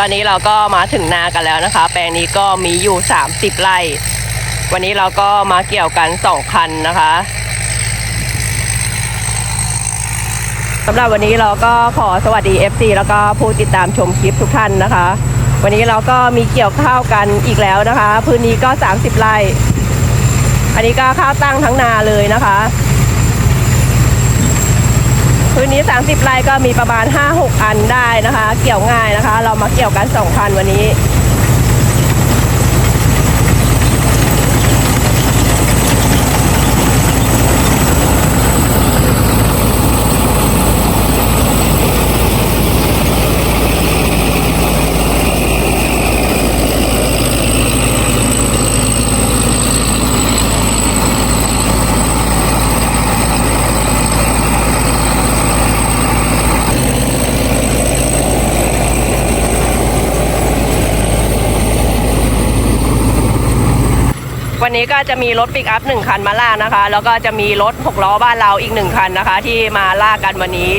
ตอนนี้เราก็มาถึงนากันแล้วนะคะ แปลงนี้ก็มีอยู่ 30 ไร่ วันนี้เราก็มาเกี่ยวกัน2คันนะคะสำหรับวันนี้เราก็ขอสวัสดี FC แล้วก็ผู้ติดตามชมคลิปทุกท่านนะคะ วันนี้เราก็มีเกี่ยวข้าวกันอีกแล้วนะคะ พื้นนี้ก็ 30 ไร่ อันนี้ก็ข้าวตั้งทั้งนาเลยนะคะ พื้นนี้ 30ไร่ก็มีประมาณ 5-6 อันได้นะคะ เกี่ยวง่ายนะคะ เรามาเกี่ยวกัน2คันวันนี้ วันนี้ก็จะมีรถปิกอัพหนึ่งคันมาลากนะคะ แล้วก็จะมีรถหกล้อบ้านเราอีกหนึ่งคันนะคะ ที่มาลากกันวันนี้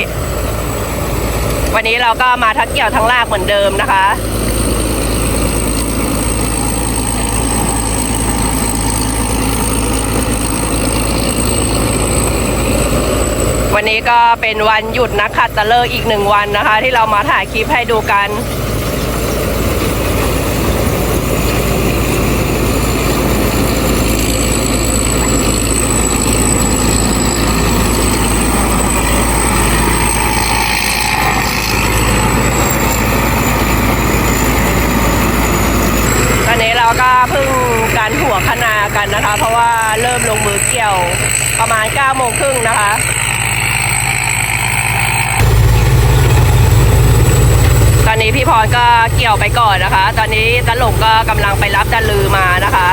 วันนี้เราก็มาทั้งเกี่ยวทั้งลากเหมือนเดิมนะคะวันนี้ก็เป็นวันหยุดนักขัดตะเลิกอีกหนึ่งวันนะคะ ที่เรามาถ่ายคลิปให้ดูกัน ตอนนี้เราก็เพิ่งการหัวคนากันนะคะ เพราะว่าเริ่มลงมือเกี่ยว ประมาณ9โมงครึ่งนะคะตอนนี้พี่พรก็เกี่ยวไปก่อนนะคะ ตอนนี้ตลงก็กำลังไปรับตะลือมานะคะ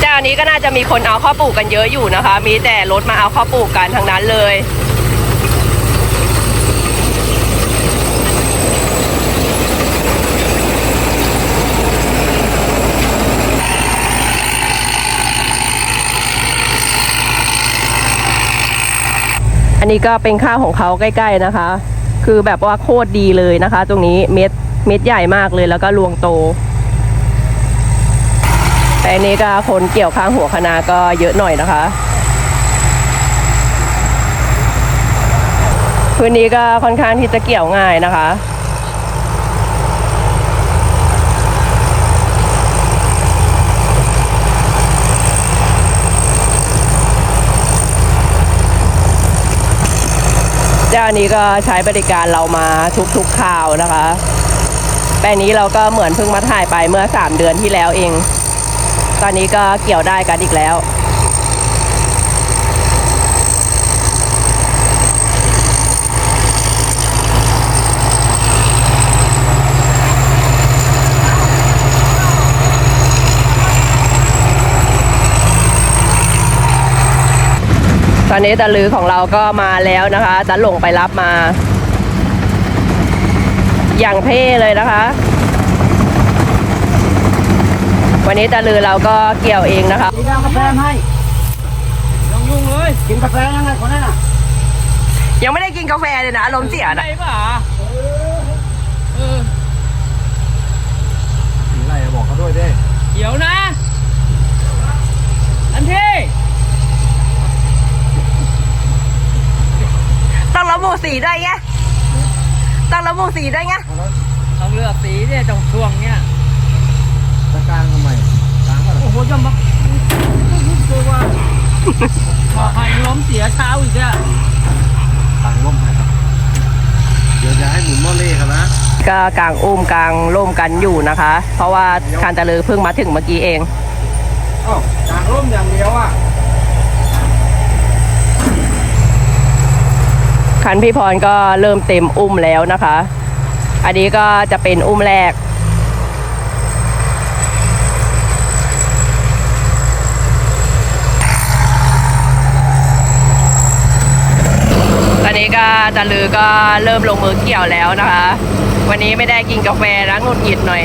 เจ้านี้ก็น่าจะมีคนเอาข้าวปลูกกันเยอะอยู่นะคะ มีแต่รถมาเอาข้าวปลูกกันทั้งนั้นเลย อันนี้ก็เป็นข้าวของเขาใกล้ ๆนะคะ คือแบบว่าโคตรดีเลยนะคะ ตรงนี้เม็ดเม็ดใหญ่มากเลยแล้วก็รวงโต แต่อันนี้ก็คนเกี่ยวข้างหัวคะนาก็เยอะหน่อยนะคะพื้นนี้ก็ค่อนข้างที่จะเกี่ยวง่ายนะคะ เจ้านี้ก็ใช้บริการเรามาทุกๆข่าวนะคะ แปลงนี้เราก็เหมือนเพิ่งมาถ่ายไปเมื่อ 3 เดือนที่แล้วเอง ตอนนี้ก็เกี่ยวได้กันอีกแล้ว อนนี้ตะลือของเราก็มาแล้วนะคะตะหลงไปรับมา อย่างเท่เลยนะคะ วันนี้ตะลือเราก็เกี่ยวเองนะคะกินกาแฟให้ยังยุ่งเลยกินกาแฟยังไงคนนั้นอะยังไม่ได้กินกาแฟเลยนะอารมณ์เสียนะไป่ะเออ สีอะไรอะบอกเขาด้วยดิ เดี๋ยวนะ อันที่ ต้องระบุ สีด้วยไงต้องระบุสีด้วยไงต้องเลือกสีเนี่ยตรงช่วงเนี่ยตะกลางทำไมกลางก็โอ้โหจะมาตัวว่าขอให้ล้มเสียเช้าอีกอะกลางร่มให้ครับ เดี๋ยวจะให้หมุนหม้อเล่กันนะ ก็กลางอุ้มกลางร่มกันอยู่นะคะ เพราะว่าคานตะลือเพิ่งมาถึงเมื่อกี้เองอ้าวกลางร่มอย่างเดียวอะ คันพี่พรก็เริ่มเต็มอุ้มแล้วนะคะ อันนี้ก็จะเป็นอุ้มแรก ตอนนี้ก็ตะลือก็เริ่มลงมือเกี่ยวแล้วนะคะ วันนี้ไม่ได้กินกาแฟแล้วงุดหงิดหน่อย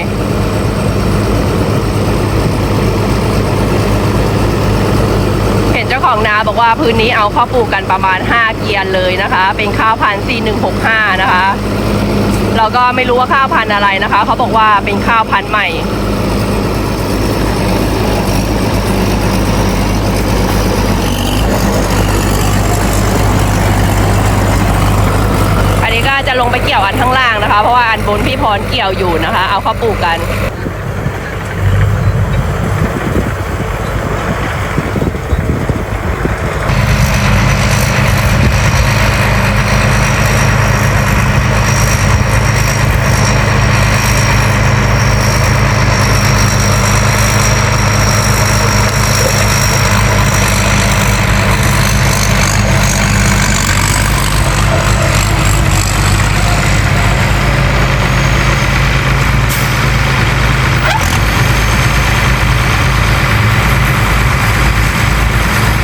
เจ้าของนาบอกว่าพื้นนี้เอาข้าวปลูกกันประมาณ 5 เกียนเลยนะคะ เป็นข้าวพันธุ์4165 นะคะเราก็ไม่รู้ว่าข้าวพันธุ์อะไรนะคะ เขาบอกว่าเป็นข้าวพันธุ์ใหม่อันนี้ก็จะลงไปเกี่ยวอันข้างล่างนะคะ เพราะว่าอันบนพี่พรเกี่ยวอยู่นะคะ เอาเข้าปลูกกัน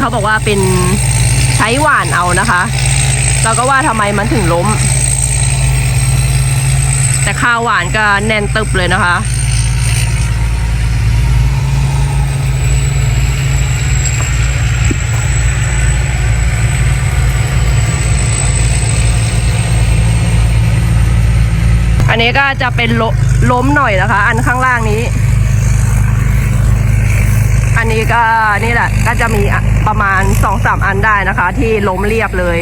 เขาบอกว่าเป็นใช้หวานเอานะคะ เราก็ว่าทำไมมันถึงล้ม แต่ข้าวหวานก็แน่นตึบเลยนะคะอันนี้ก็จะเป็นลล้มหน่อยนะคะ อันข้างล่างนี้ อันนี้ก็นี่แหละก็จะมีประมาณสองสามอันได้นะคะ ที่ล้มเรียบเลย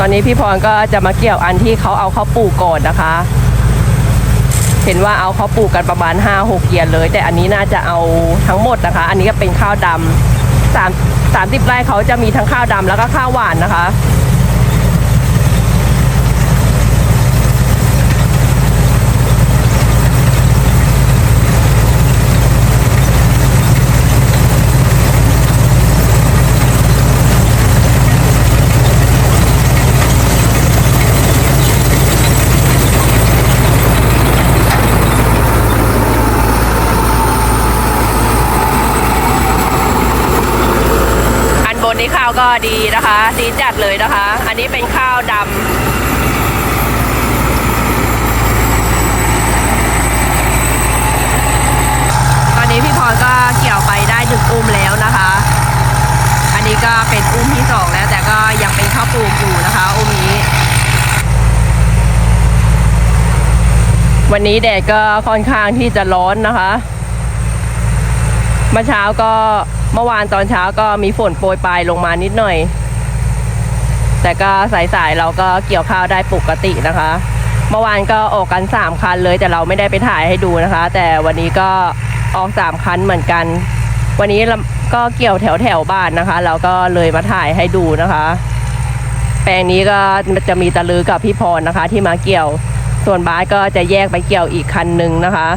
ตอนนี้พี่พรก็จะมาเกี่ยวอันที่เขาเอาเข้าปลูกก่อนนะคะ เห็นว่าเอาเขาปลูกกันประมาณ5 6เกียนเลย แต่อันนี้น่าจะเอาทั้งหมดนะคะ อันนี้ก็เป็นข้าวดำสามสามสิบไร่เขาจะมีทั้งข้าวดำแล้วก็ข้าวหวานนะคะ อันบนนี้ข้าวก็ ดีนะคะ ดีจัดเลยนะคะ อันนี้เป็นข้าวดำตอนนี้พี่พรก็เกี่ยวไปได้หนึ่งอุ้มแล้วนะคะ อันนี้ก็เป็นอุ้มที่สองแล้ว แต่ก็ยังเป็นข้าวปลูกอยู่นะคะ อุ้มนี้ วันนี้แดดก็ค่อนข้างที่จะร้อนนะคะเมื่อเช้าก็ เมื่อวานตอนเช้าก็มีฝนโปรยปลายลงมานิดหน่อย แต่ก็สายๆเราก็เกี่ยวข้าวได้ปกตินะคะ เมื่อวานก็ออกกันสามคันเลยแต่เราไม่ได้ไปถ่ายให้ดูนะคะ แต่วันนี้ก็ออกสามคันเหมือนกัน วันนี้ก็เกี่ยวแถวแถวบ้านนะคะ เราก็เลยมาถ่ายให้ดูนะคะ แปลงนี้ก็จะมีตะลือกับพี่พรนะคะ ที่มาเกี่ยว ส่วนบ้าสก็จะแยกไปเกี่ยวอีกคันหนึ่งนะคะ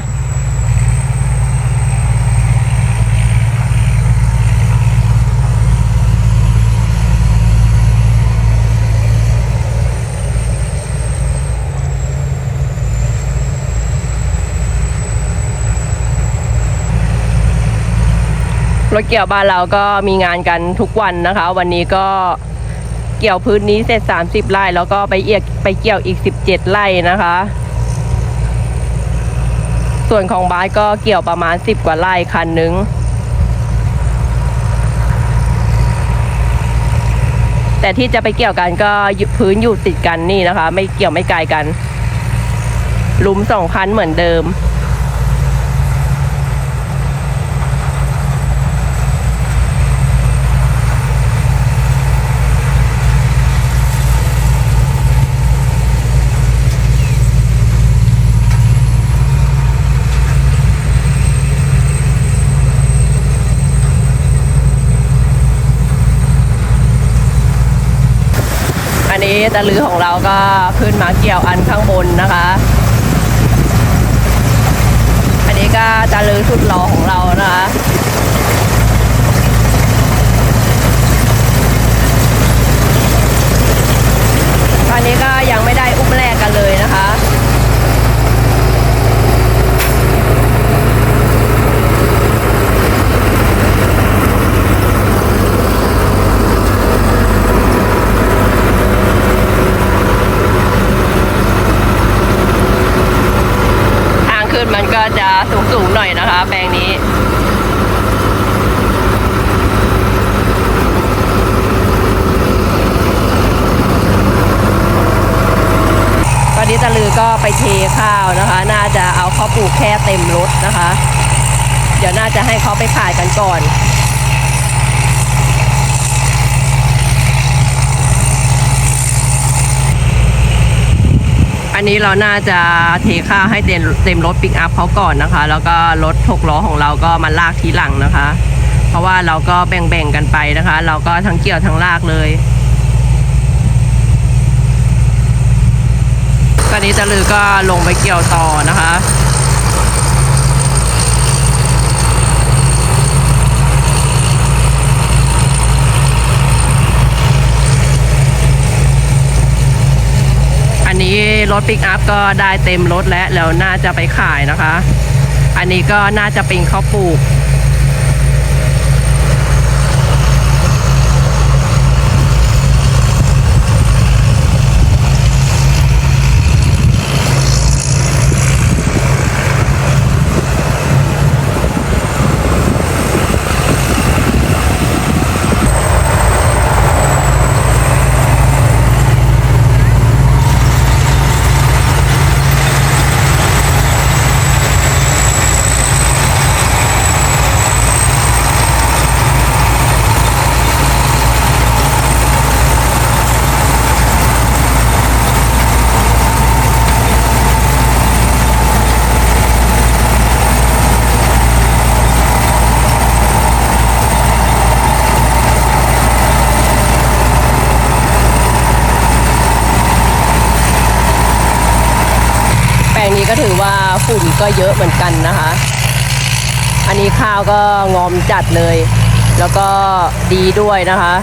รถเกี่ยวบ้านเราก็มีงานกันทุกวันนะคะ วันนี้ก็เกี่ยวพื้นนี้เสร็จ 30ไร่แล้วก็ไปเอียกไปเกี่ยวอีก 17ไร่นะคะ ส่วนของบ้านก็เกี่ยวประมาณ 10 กว่าไร่คันนึงแต่ที่จะไปเกี่ยวกันก็พื้นอยู่ติดกันนี่นะคะ ไม่เกี่ยวไม่ไกลกันลุมสองคันเหมือนเดิม นนี้ตะลือของเราก็ขึ้นมาเกี่ยวอันข้างบนนะคะ อันนี้ก็ตะลือสุดหล่อของเรานะคะตอนนี้ก็ยังไม่ได้อุ้มแรกกันเลยนะคะ ขึ้นมันก็จะสูงสูงๆหน่อยนะคะ แปลงนี้ตอนนี้ตะลือก็ไปเทข้าวนะคะ น่าจะเอาข้าวปลูกแค่เต็มรถนะคะ เดี๋ยวน่าจะให้เขาไปขายกันก่อน นนี้เราน่าจะเทข้าวให้เต็มเต็มรถปิกอัพเขาก่อนนะคะ แล้วก็รถหกล้อของเราก็มาลากทีหลังนะคะ เพราะว่าเราก็แบ่งๆกันไปนะคะ เราก็ทั้งเกี่ยวทั้งลากเลยตอนนี้ตะลือก็ลงไปเกี่ยวต่อนะคะ นี้รถปิกอัพก็ได้เต็มรถแล้วแล้วน่าจะไปขายนะคะ อันนี้ก็น่าจะเป็นข้าวปลูก ก็เยอะเหมือนกันนะคะ อันนี้ข้าวก็งอมจัดเลย แล้วก็ดีด้วยนะคะ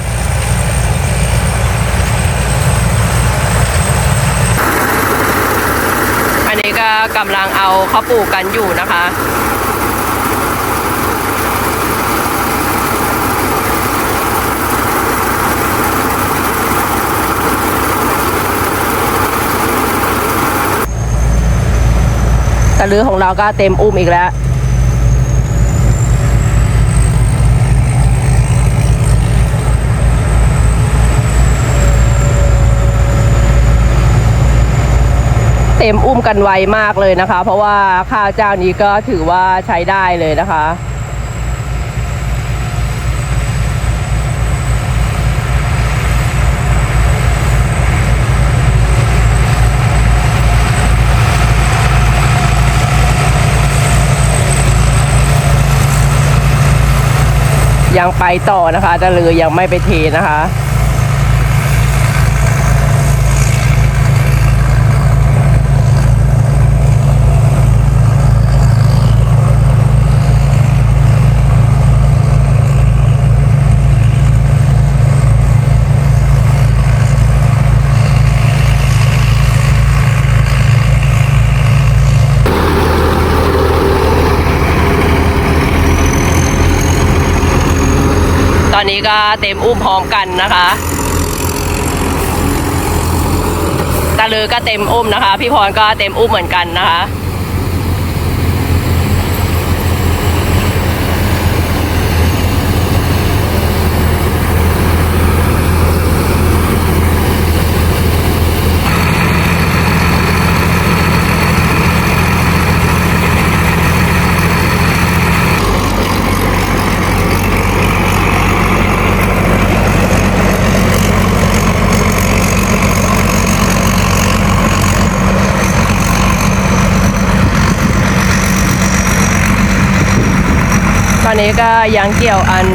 อันนี้ก็กำลังเอาข้าวปลูกกันอยู่นะคะ ตะลือของเราก็เต็มอุ้มอีกแล้วเต็มอุ้มกันไวมากเลยนะคะ เพราะว่าข้าวเจ้านี้ก็ถือว่าใช้ได้เลยนะคะ ยังไปต่อนะคะแต่ลือยังไม่ไปเทนะคะ นี้ก็เต็มอุ้มพร้อมกันนะคะตาลือก็เต็มอุ้มนะคะ พี่พรก็เต็มอุ้มเหมือนกันนะคะ นี้ก็ยังเกี่ยวอัน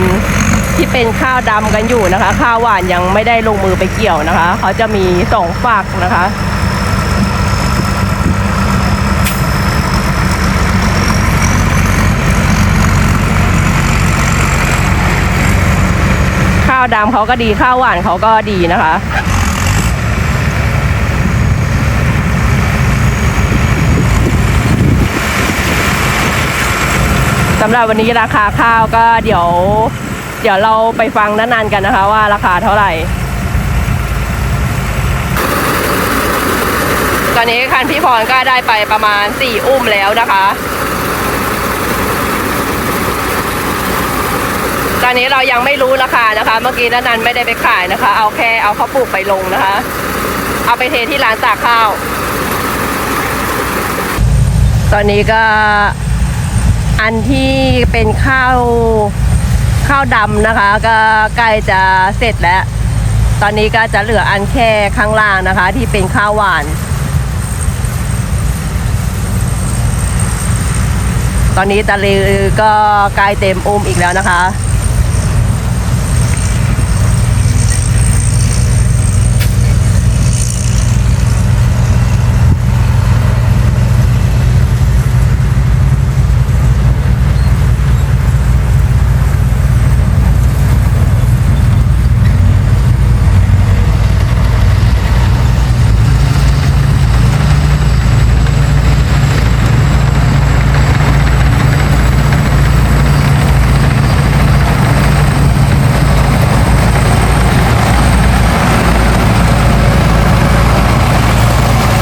ที่เป็นข้าวดำกันอยู่นะคะ ข้าวหวานยังไม่ได้ลงมือไปเกี่ยวนะคะ เขาจะมีสองฝักนะคะข้าวดำเขาก็ดีข้าวหวานเขาก็ดีนะคะ สำหรับวันนี้ราคาข้าวก็เดี๋ยว เดี๋ยวเราไปฟังด้านนานกันนะคะ ว่าราคาเท่าไหร่ ตอนนี้คันพี่พรก็ได้ไปประมาณ 4 อุ้มแล้วนะคะ ตอนนี้เรายังไม่รู้ราคานะคะ เมื่อกี้นันนันไม่ได้ไปขายนะคะ เอาแค่เอาข้าวปลูกไปลงนะคะ เอาไปเทที่ร้านตากข้าว ตอนนี้ก็ อันที่เป็นข้าวข้าวดำนะคะ ก็ใกล้จะเสร็จแล้ว ตอนนี้ก็จะเหลืออันแค่ข้างล่างนะคะ ที่เป็นข้าวหวาน ตอนนี้ตะลือก็ใกล้เต็มอุ้มอีกแล้วนะคะ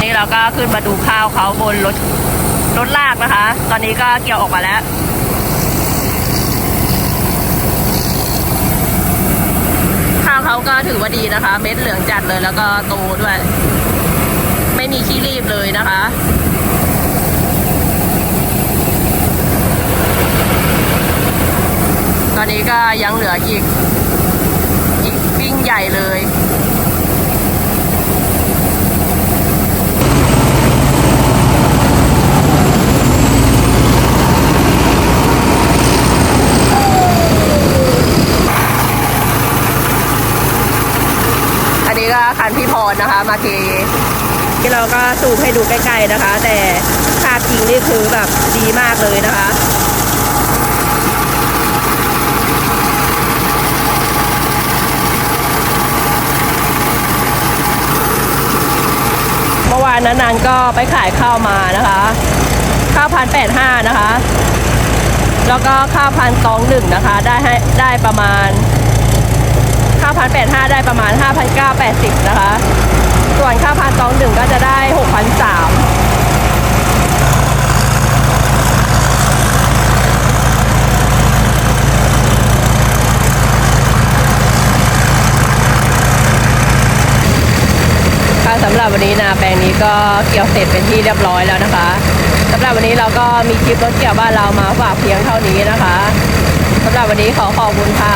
นี่เราก็ขึ้นมาดูข้าวเขาบนรถรถลากนะคะ ตอนนี้ก็เกี่ยวออกมาแล้วข้าวเขาก็ถือว่าดีนะคะ เม็ดเหลืองจัดเลยแล้วก็โตด้วย ไม่มีขี้รีบเลยนะคะตอนนี้ก็ยังเหลืออีก อีกปิ้งใหญ่เลย ก็คันพี่พรนะคะ มาเทที่เราก็สูบให้ดูใกล้ๆนะคะ แต่ภาพจริงนี่คือแบบดีมากเลยนะคะเมื่อวานนั้นนันก็ไปขายข้าวมานะคะข้าวพันแปดห้านะคะ แล้วก็ข้าวพันตองหนึ่งนะคะ ได้ให้ได้ประมาณข้าวพันแปดห้าได้ประมาณห้าพนเก้าแปดสิบนะคะ ส่วนข้าวพันตองหนึ่งก็จะได้หกพันสามค่ะสำหรับวันนี้นาแปลงนี้ ก็เกี่ยวเสร็จเป็นที่เรียบร้อยแล้วนะคะสำหรับวันนี้เราก็มีคลิปรถเกี่ยวบ้านเรามาฝากเพียงเท่านี้นะคะสำหรับวันนี้ขอขอบคุณค่ะ